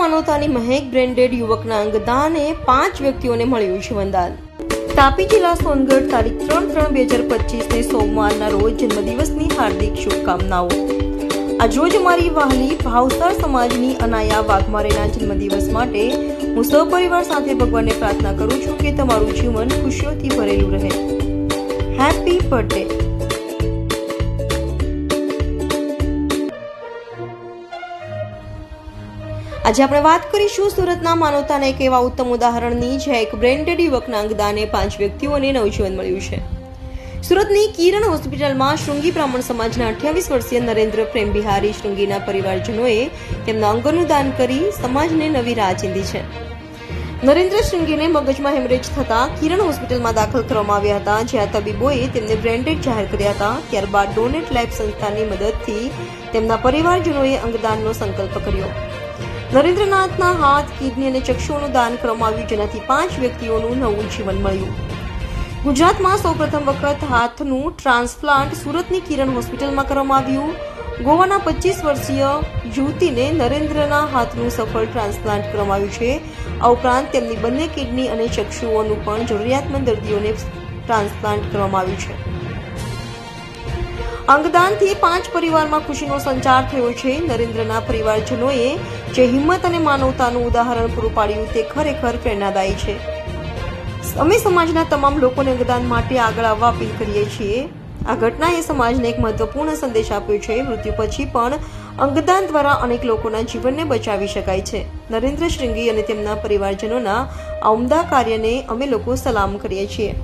માનવતાની મહેક બ્રેન્ડેડ યુવકના અંગદાને પાંચ વ્યક્તિઓને મળ્યું છે વંદાન. તાપી જિલ્લા સોનગઢ તારીખ ત્રણ ત્રણ બે હજાર પચીસને સોમવારના રોજ જન્મદિવસની હાર્દિક શુભકામનાઓ. આજરોજ મારી વહાલી ભાવસર સમાજની અનાયા વાઘમારેના જન્મદિવસ માટે હું સપરિવાર સાથે ભગવાનને પ્રાર્થના કરું છું કે તમારું જીવન ખુશીઓથી ભરેલું રહે. હેપી બર્થડે આજે આપણે વાત કરીશું સુરતના માનવતાના એક એવા ઉત્તમ ઉદાહરણની, જ્યાં એક બ્રેન્ડેડ યુવકના અંગદાને પાંચ વ્યક્તિઓને નવજીવન મળ્યું છે. સુરતની કિરણ હોસ્પિટલમાં શૃંગી બ્રાહ્મણ સમાજના અઠ્યાવીસ વર્ષીય નરેન્દ્ર પ્રેમ બિહારી શૃંગીના પરિવારજનોએ તેમના અંગનું દાન કરી સમાજને નવી રાહ ચીંધી છે. નરેન્દ્ર શૃંગીને મગજમાં હેમરેજ થતા કિરણ હોસ્પિટલમાં દાખલ કરવામાં આવ્યા હતા, જ્યાં તબીબોએ તેમને બ્રેન્ડેડ જાહેર કર્યા હતા. ત્યારબાદ ડોનેટ લાઈફ સંસ્થાની મદદથી તેમના પરિવારજનોએ અંગદાનનો સંકલ્પ કર્યો. નરેન્દ્રનાથના હાથ, કિડની અને ચક્ષુઓનું દાન કરવામાં આવ્યું જેનાથી પાંચ વ્યક્તિઓનું નવું જીવન મળ્યું. ગુજરાતમાં સૌપ્રથમ વખત હાથનું ટ્રાન્સપ્લાન્ટ સુરતની કિરણ હોસ્પિટલમાં કરવામાં આવ્યું. ગોવાના પચીસ વર્ષીય યુવતીને નરેન્દ્રના હાથનું સફળ ટ્રાન્સપ્લાન્ટ કરવામાં આવ્યું છે. આ ઉપરાંત તેમની બંને કિડની અને ચક્ષુઓનું પણ જરૂરિયાતમંદ દર્દીઓને ટ્રાન્સપ્લાન્ટ કરવામાં આવ્યું છે. અંગદાનથી પાંચ પરિવારમાં ખુશીનો સંચાર થયો છે. નરેન્દ્રના પરિવારજનોએ જે હિંમત અને માનવતાનું ઉદાહરણ પૂરું પાડ્યું તે ખરેખર પ્રેરણાદાયી છે. અમે સમાજના તમામ લોકોને અંગદાન માટે આગળ આવવા અપીલ કરીએ છીએ. આ ઘટનાએ સમાજને એક મહત્વપૂર્ણ સંદેશ આપ્યો છે. મૃત્યુ પછી પણ અંગદાન દ્વારા અનેક લોકોના જીવનને બચાવી શકાય છે. નરેન્દ્ર શ્રીંગી અને તેમના પરિવારજનોના આ ઉમદા કાર્યને અમે લોકો સલામ કરીએ છીએ.